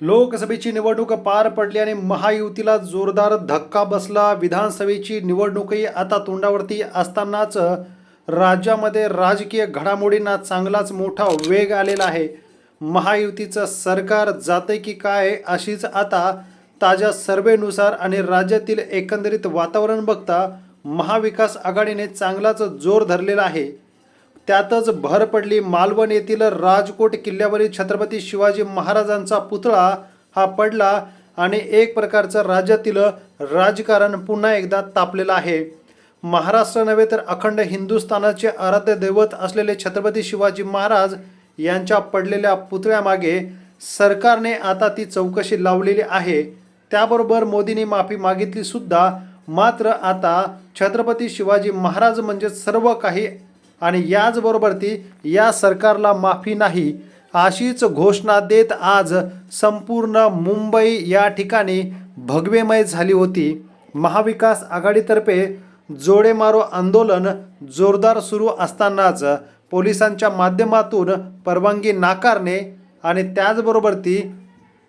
लोकसभेची निवडणूक पार पडली आणि महायुतीला जोरदार धक्का बसला. विधानसभेची निवडणूकही आता तोंडावरती असतानाच राज्यामध्ये राजकीय घडामोडींना चांगलाच मोठा वेग आलेला आहे. महायुतीचं सरकार जाते की काय अशीच आता ताज्या सर्वेनुसार आणि राज्यातील एकंदरीत वातावरण बघता महाविकास आघाडीने चांगलाच जोर धरलेला आहे. त्यातच भर पडली मालवण येथील राजकोट किल्ल्यावरील छत्रपती शिवाजी महाराजांचा पुतळा हा पडला आणि एक प्रकारचं राज्यातील राजकारण पुन्हा एकदा तापलेलं आहे. महाराष्ट्र नव्हे तर अखंड हिंदुस्थानाचे आराध्य दैवत असलेले छत्रपती शिवाजी महाराज यांच्या पडलेल्या पुतळ्यामागे सरकारने आता ती चौकशी लावलेली आहे. त्याबरोबर मोदींनी माफी मागितली सुद्धा. मात्र आता छत्रपती शिवाजी महाराज म्हणजे सर्व काही आणि याचबरोबर ती या सरकारला माफी नाही अशीच घोषणा देत आज संपूर्ण मुंबई या ठिकाणी भगवेमय झाली होती. महाविकास आघाडीतर्फे जोडेमारो आंदोलन जोरदार सुरू असतानाच पोलिसांच्या माध्यमातून परवानगी नाकारणे आणि त्याचबरोबर ती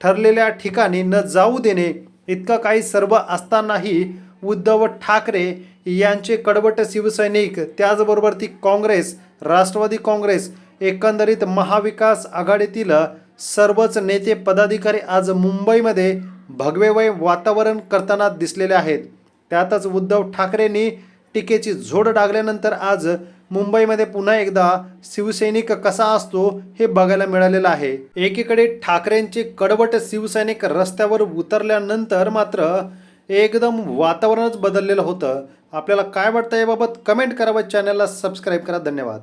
ठरलेल्या ठिकाणी न जाऊ देणे इतकं काही सर्व असतानाही उद्धव ठाकरे यांचे कडवट शिवसैनिक त्याचबरोबर ती काँग्रेस राष्ट्रवादी काँग्रेस एकंदरीत महाविकास आघाडीतील सर्वच नेते पदाधिकारी आज मुंबईमध्ये भगवेवय वातावरण करताना दिसलेले आहेत. त्यातच उद्धव ठाकरेंनी टीकेची झोड डागल्यानंतर आज मुंबईमध्ये पुन्हा एकदा शिवसैनिक कसा असतो हे बघायला मिळालेलं आहे. एकीकडे ठाकरेंचे कडवट शिवसैनिक रस्त्यावर उतरल्यानंतर मात्र एकदम वातावरणच बदललेलं होतं. आपल्याला काय वाटतं याबाबत कमेंट करा व चॅनलला सबस्क्राईब करा. धन्यवाद.